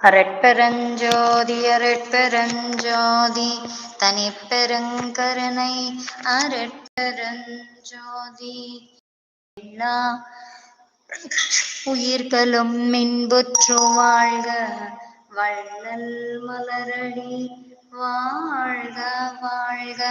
அரட்பெருஞ்சோதி அரட்பெருஞ்சோதி தனிப்பெருங்கருணை அரட்பெருஞ்சோதி எல்லா உயிர்களும் மின்புற்று வாழ்க வள்ளல் மலரடி வாழ்க வாழ்க.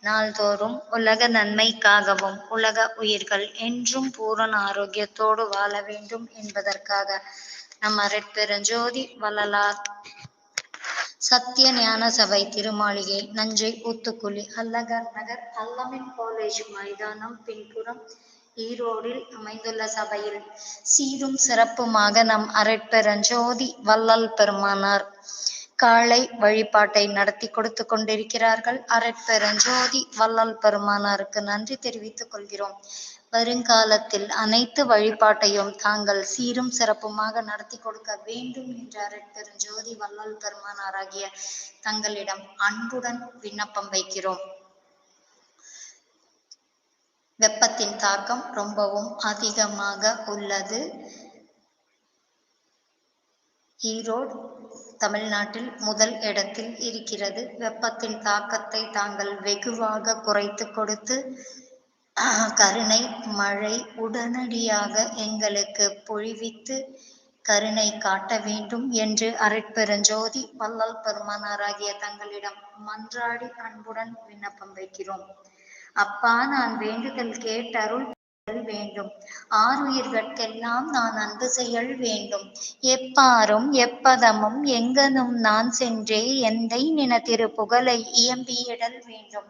நாள்தோறும் உலக நன்மைக்காகவும் உலக உயிர்கள் என்றும் பூரண ஆரோக்கியத்தோடு வாழ வேண்டும் என்பதற்காக நம் அரட்பெருஞ்சோதி வள்ளலார். சத்திய ஞான சபை திருமாளிகை நஞ்சை ஊத்துக்குழி அல்லகர் நகர் அல்லமின் காலேஜ் மைதானம் பின்புறம் ஈரோடில் அமைந்துள்ள சபையில் சீரும் சிறப்புமாக நம் அரட்பெருஞ்சோதி வள்ளல் பெருமானார் காலை வழிபாட்டை நடத்தி கொடுத்து கொண்டிருக்கிறார்கள். அரட்பெருஞ்சோதி வள்ளல் பெருமானாருக்கு நன்றி தெரிவித்துக் கொள்கிறோம். வருங்காலத்தில் அனைத்து வழிபாட்டையும் தாங்கள் சீரும் சிறப்புமாக நடத்தி கொடுக்க வேண்டும் என்ற அறிபெரும் ஜோதி வல்லால் பெருமானாராகிய தங்களிடம் அன்புடன் விண்ணப்பம் வைக்கிறோம். வெப்பத்தின் தாக்கம் ரொம்பவும் அதிகமாக உள்ளது. ஈரோடு தமிழ்நாட்டில் முதல் இடத்தில் இருக்கிறது. வெப்பத்தின் தாக்கத்தை தாங்கள் வெகுவாக குறைத்து கொடுத்து கருணை மழை உடனடியாக எங்களுக்கு பொழிவித்து கருணை காட்ட வேண்டும் என்று அரட்பெருஞ்சோதி வல்லல் பெருமானாராகிய தங்களிடம் மன்றாடி அன்புடன் விண்ணப்பம் வைக்கிறோம். அப்பா நான் வேண்டுதல் கேட்டருள் வேண்டும். ஆறுயிர்கட்கெல்லாம் நான் அன்பு செயல் வேண்டும். எப்பாரும் எப்பதமும் எங்கனும் நான் சென்றே எந்தை நின புகழை இயம்பியிடல் வேண்டும்.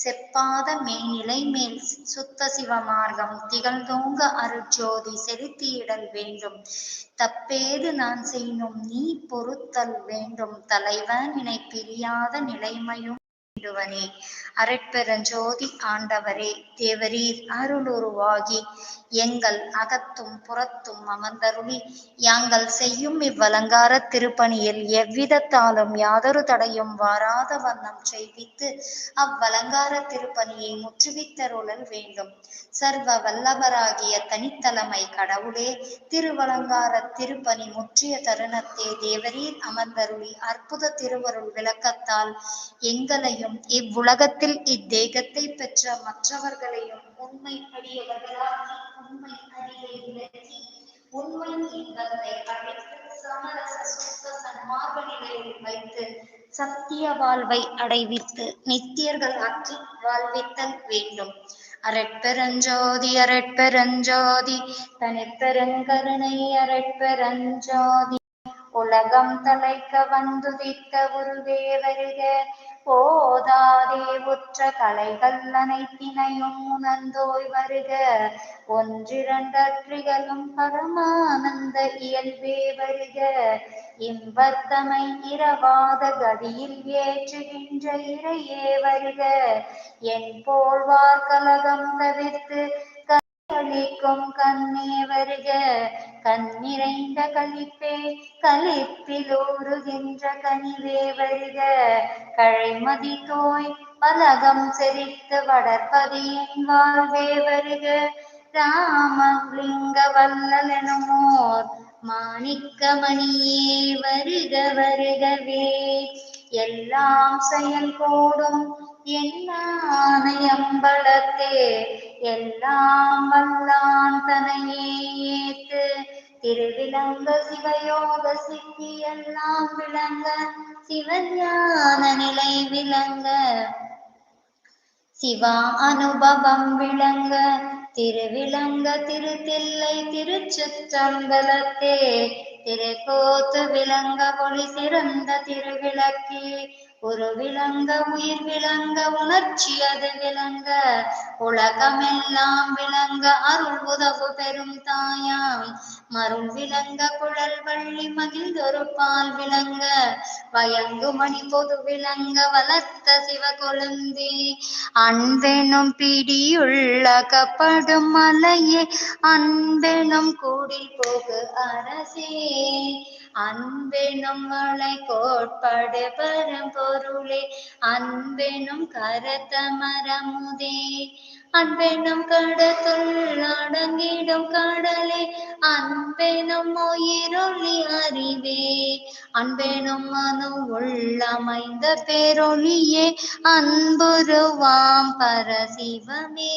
செப்பாத மேனிலை மேல் சுத்த சிவமார்க்கம் திகழ்ந்தோங்க அருட்ஜோதி செலுத்தியிடல் வேண்டும். தப்பேது நான் செய்யணும் நீ பொறுத்தல் வேண்டும். தலைவன் நினை பிரியாத நிலைமையும் வேண்டுவனே அரட்பெருஞ்சோதி ஆண்டவரே தேவரீர் அருளுருவாகி எங்கள் அகத்தும் புறத்தும் அமர்ந்தருளி யாங்கள் செய்யும் இவ்வலங்கார திருப்பணியில் எவ்விதத்தாலும் யாதொரு தடையும் வாராத வண்ணம் செய்வித்து அவ்வலங்கார திருப்பணியை முற்றுவித்தருளல் வேண்டும். சர்வ வல்லவராகிய தனித்தலைமை கடவுளே திருவலங்கார திருப்பணி முற்றிய தருணத்தே தேவரீர் அமர்ந்தருளி அற்புத திருவருள் விளக்கத்தால் எங்களை என்னையும் இவ்வுலகத்தில் இத்தேகத்தை பெற்ற மற்றவர்களையும் உண்மை அடியவர்களாகி உண்மை அடியை விளக்கி உண்மை இன்பத்தை அழைத்து சமரச சுத்த சன்மார்க்க நிலையில் வைத்து சத்திய வாழ்வை அடைவித்து நித்தியர்கள் ஆக்கி வாழ்வித்தல் வேண்டும். அரட்பெருஞ்சோதி அரட்பெருஞ்சோதி தனிப்பெருங்கருணை அரட்பெருஞ்சோதி உலகம் தலைக்க வந்துதித்த உருவே வருக. போதாதே உற்ற கலைகள் அனைத்தினையும் உணர்ந்தோய் வருக. ஒன்றிரண்டற்றிகளும் பரமானந்த இயல்பே வருக. இவ்வர்த்தமை இரவாத கதியில் ஏற்றுகின்ற இறையே வருக. என் போல்வார் கலகம் தவிர்த்து கலிக்கும் கண்ணே வருக. கண்ணிறைந்த கழிப்பே கழிப்பில் ஊறுகின்ற கனிவே வருக. கழைமதி தோய் பலகம் செறித்து வளர்ப்பதியின் வாழ்வே வருக. ராமலிங்க வல்லலெனுமோர் மாணிக்கமணியே வருக வருகவே. எல்லாம் செயல் கூடும் என்னானயம்பலத்தே எல்லாம் வல்லான் தனையே ஏத்து. திருவிளங்க சிவயோக சித்தி எல்லாம் விளங்க சிவஞான நிலை விளங்க. சிவா அனுபவம் விளங்க திருவிளங்க திருத்தில்லை திருச்சுற்றம்பலத்தே. திருக்கோத்து விளங்க ஒளி சிறந்த திருவிளக்கே. ஒரு விளங்க உயிர் விளங்க உணர்ச்சி அது விளங்க. உலகமெல்லாம் விளங்க அருள் உதவு பெறும் தாயாம். மருள் விளங்க குழல் வள்ளி மகிழ்ந்தொரு பால் விளங்க. வயங்கு மணி பொது விளங்க வளர்த்த சிவ கொழுந்தி. அன்பெனும் பிடியுள்ள கப்படும் மலையே அன்பெனும் கூடில் போகு அரசே. அன்பெனும் மலை கோட்பாடு பரம்பொருளே அன்பெனும் கரத்த மரமுதே. அன்பெனும் கடத்துள் அடங்கிடும் கடலே அன்பெனும் உயிரொளி அறிவே. அன்பெனும் மனு உள்ளமைந்த பேரொழியே அன்புருவாம் பரசிவமே.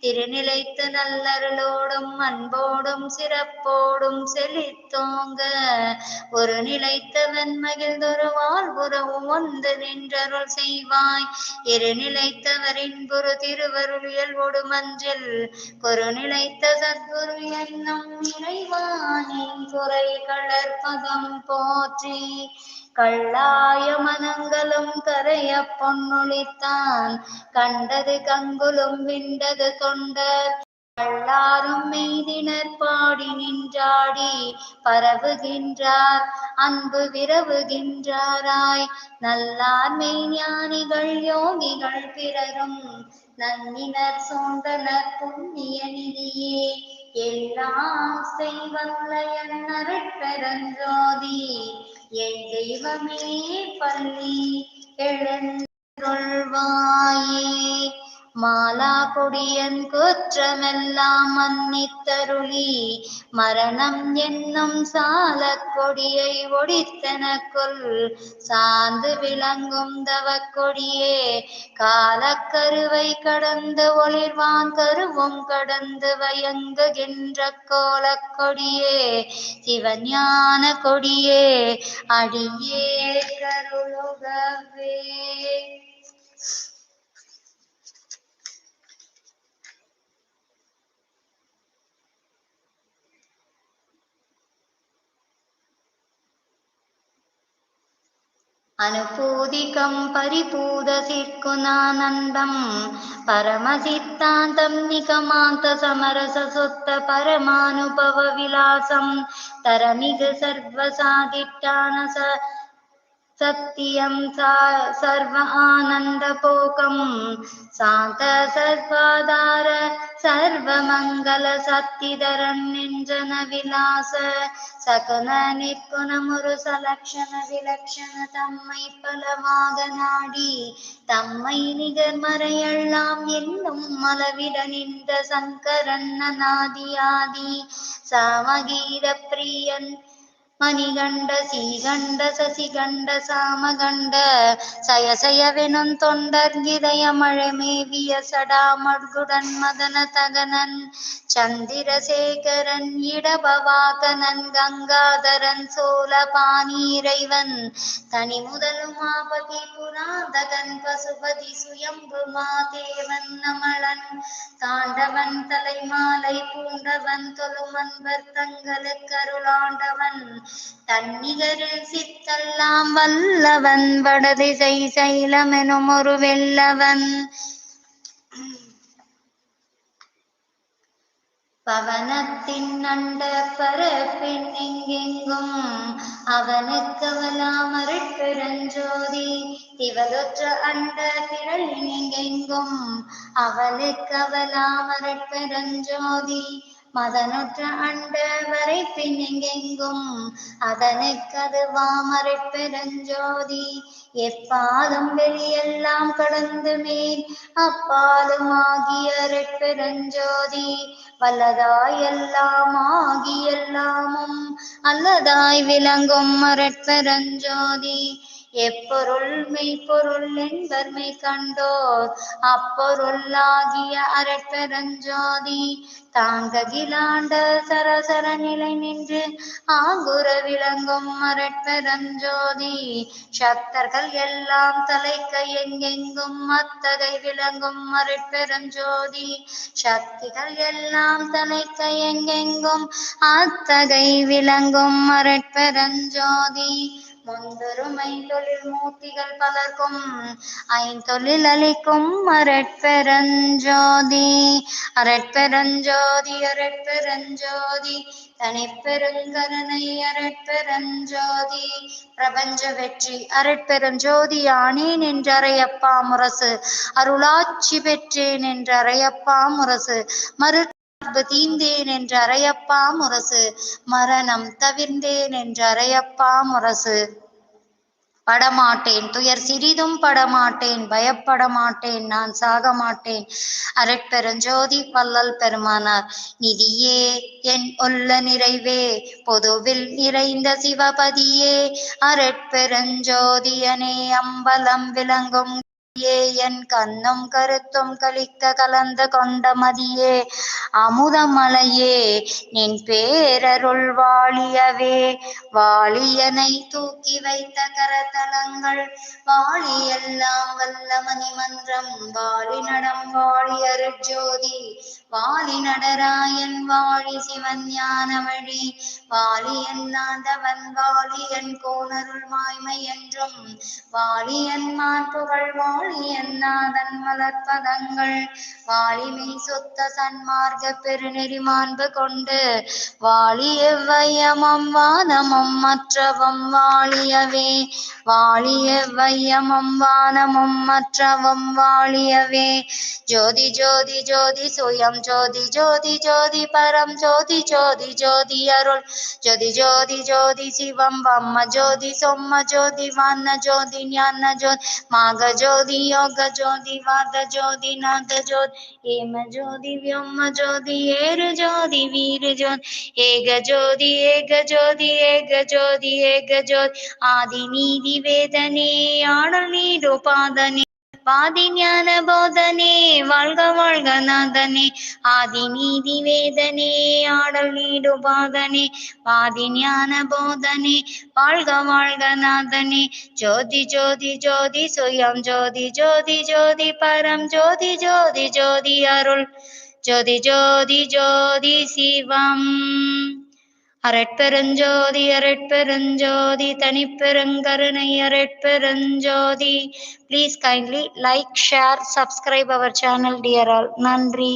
திருநிலைத்து நல்லருளோடும் அன்போடும் சிறப்போடும் செழித்தோங்க. ஒரு நிலைத்தவன் மகிழ்ந்தொருவால் உறவும் ஒன்று நின்றருள் செய்வாய். இரு நிலைத்தவரின் குரு திருவருள் இயல்போடு மஞ்சில் குரு நிலைத்த சத்குரு என்னும் இறைவானின் துறை கலர்பதம் போற்றி கள்ளாய மனங்களும் கரைய பொன்னொழித்தான் கண்டது கங்குலும் விண்டது தொண்டர் எல்லாரும் மெய்தினர் பாடி நின்றாடி பரவுகின்றார் அன்பு விரவுகின்றாராய். நல்லார் மெய்ஞானிகள் யோகிகள் பிறரும் நன்னினர் சோன்றனர் புண்ணிய நிதியே. எல்லாம் செய்வல்ல பெருஞ்சோதி என் தெய்வமே பள்ளி எழுந்தொள்வாயே மாலா கொடியன் குற்றமெல்லாம் மன்னித்தருளி. மரணம் என்னும் சால கொடியை ஒடித்தனக்குள் சார்ந்து விளங்கும் தவக்கொடியே காலக்கருவை கடந்து ஒளிர்வான் கருவும் கடந்து வயங்குகின்ற கோலக்கொடியே சிவஞான கொடியே அடியே கருளுகவே. അനുഭൂതികം പരിപൂതസിക്കുനാനന്ദം പരമസിദ്ധാന്തം നികമാന്ത സമരസസ്വത്ത പരമാനുഭവ വിലാസം തരമിക സർവസാദിഷ്ടാന സ सत्यं सा सर्व आनन्दपोकं शान्त सर्वाधार सर्वमङ्गल सत्तिधरन्निञ्जन विलास சகுன நிற்குணமுரு சலக்ஷண விலக்ஷண தம்மை பலவாக நாடி தம்மை நிகர்மறையெல்லாம் என்னும் மலவிட நின்ற சங்கரன் நாதியாதி சாமகீர பிரியன் மணிகண்ட சீகண்ட சசிகண்ட சாமகண்ட சயசயவெனும் தொண்டர் இதய மழை மேவிய சடாமர்குடன் மதன தகனன் சந்திரசேகரன் இடபவாகனன் கங்காதரன் சோழபானீரைவன் தனி முதலும் ஆபதி புராதகன் பசுபதி சுயம்பு மாதேவன் நமளன் தாண்டவன் தலைமாலை பூண்டவன் தொழுமன் தங்களுக்கு அருளாண்டவன் தன்னிகரில் சித்தெல்லாம் வல்லவன் வடதிசை சைலமெனும் ஒரு வெல்லவன் பவனத்தின் அண்ட பரப்பின் எங்கெங்கும் அவனுக்கு அருட்பெருஞ்சோதி திவலொற்ற அண்ட திரள் எங்கெங்கும் அவளுக்கு அருட்பெருஞ்சோதி மதனுற்ற அண்டவரை வரை பின்னெங்கெங்கும் அதனுக்கது வாமரை பெருஞ்சோதி. எப்பாலும் வெளியெல்லாம் கடந்து மேல் அப்பாலும் ஆகியரை பெருஞ்சோதி. வல்லதாய் எல்லாம் ஆகியெல்லாமும் அல்லதாய் விளங்கும் அரட்பெருஞ்சோதி எப்பொருள் மெய்ப்பொருள் என்பர்மை கண்டோர். அப்பொருளாகிய அரட்பெருஞ்சோதி தாங்ககிலாண்ட சரசர நிலை நின்று ஆங்குர விளங்கும் அரட்பெருஞ்சோதி சக்தர்கள் எல்லாம் தலைக்க எங்கெங்கும் அத்தகை விளங்கும் அரட்பெருஞ்சோதி சக்திகள் எல்லாம் தலைக்க எங்கெங்கும் அத்தகை விளங்கும் அரட்பெருஞ்சோதி முந்தொருமை தொழில் மூர்த்திகள் பலர்க்கும் ஐந்தொழில் அளிக்கும் அரட்பெருஞ்சோதி அரட்பெரஞ்சோதி அரட்பெரஞ்சோதி தனிப்பெருங்கருணை அரட்பெரஞ்சோதி பிரபஞ்ச வெற்றி அரட்பெருஞ்சோதி ஆனேன் என்றறையப்பா முரசு அருளாட்சி பெற்றேன் என்றறையப்பா முரசு மறு தீந்தேன் என்று அறையப்பா முரசு மரணம் தவிர்ந்தேன் என்று அறையப்பா முரசு. படமாட்டேன் துயர் சிறிதும் படமாட்டேன் பயப்பட மாட்டேன் நான் சாக மாட்டேன் அரட்பெருஞ்சோதி பல்லல் பெருமானார் நிதியே என் உள்ள நிறைவே பொதுவில் நிறைந்த சிவபதியே அரட்பெருஞ்சோதியனே அம்பலம் விளங்கும் என் கண்ணும் கருத்தும் கலிக்க கலந்து கொண்ட மதியே அமுதமலையே நின் பேரருள் வாழியவே வாழியனை தூக்கி வைத்த கரதலங்கள் வாழி எல்லாம் வல்ல மணிமன்றம் வாழி நடம் வாழி அருட்ஜோதி வாழி நடராயன் வாழி சிவன் ஞானமழி வாழி என்னாதவன் வாழி என் கோணருள் மாய்மை என்றும் வாழி என் மாண்புகள் வாழி என்னாதன் மலர்பதங்கள் வாலிமை சொத்த சன்மார்க்க பெருநெறி மாண்பு கொண்டு வாழி எவ்வையமம் வானமம் மற்றவம் வாழியவே வாழி எவ்வையமம் வானமும் மற்றவம் வாழியவே ஜோதி ஜோதி ஜோதி சுயம் ஜோதி ஜோதி ஜோதி பரம் ஜோதி ஜோதி ஜோதி அருள். ஜோதி ஜோதி ஜோதி சிவம் வம்ம ஜோதி சொம்ம ஜோதி வண்ண ஜோதி ஞான ஜோதி மாக ஜோதி ज्योति, योग ज्योति, वाद ज्योति, नाद ज्योति एम ज्योति, व्योम ज्योति एर ज्योति, वीर ज्योति एक ज्योति एक ज्योति एक ज्योति एक ज्योति, आदि नीति वेदने आड़ नीरो पादने பாதி ஞான போதனே வாழ்க வாழ்க நாதனே. ஆதி நீதி வேதனே ஆடல் நீடு பாதனே. பாதி ஞான போதனே வாழ்க வாழ்க நாதனே. ஜோதி ஜோதி ஜோதி சுயம் ஜோதி ஜோதி ஜோதி பரம் ஜோதி ஜோதி ஜோதி அருள். ஜோதி ஜோதி ஜோதி சிவம். அரட்பெருஞ்சோதி அரட்பெருஞ்சோதி தனிப்பெருங்கருணை அரட்பெருஞ்சோதி please kindly like share subscribe our channel dear all நன்றி.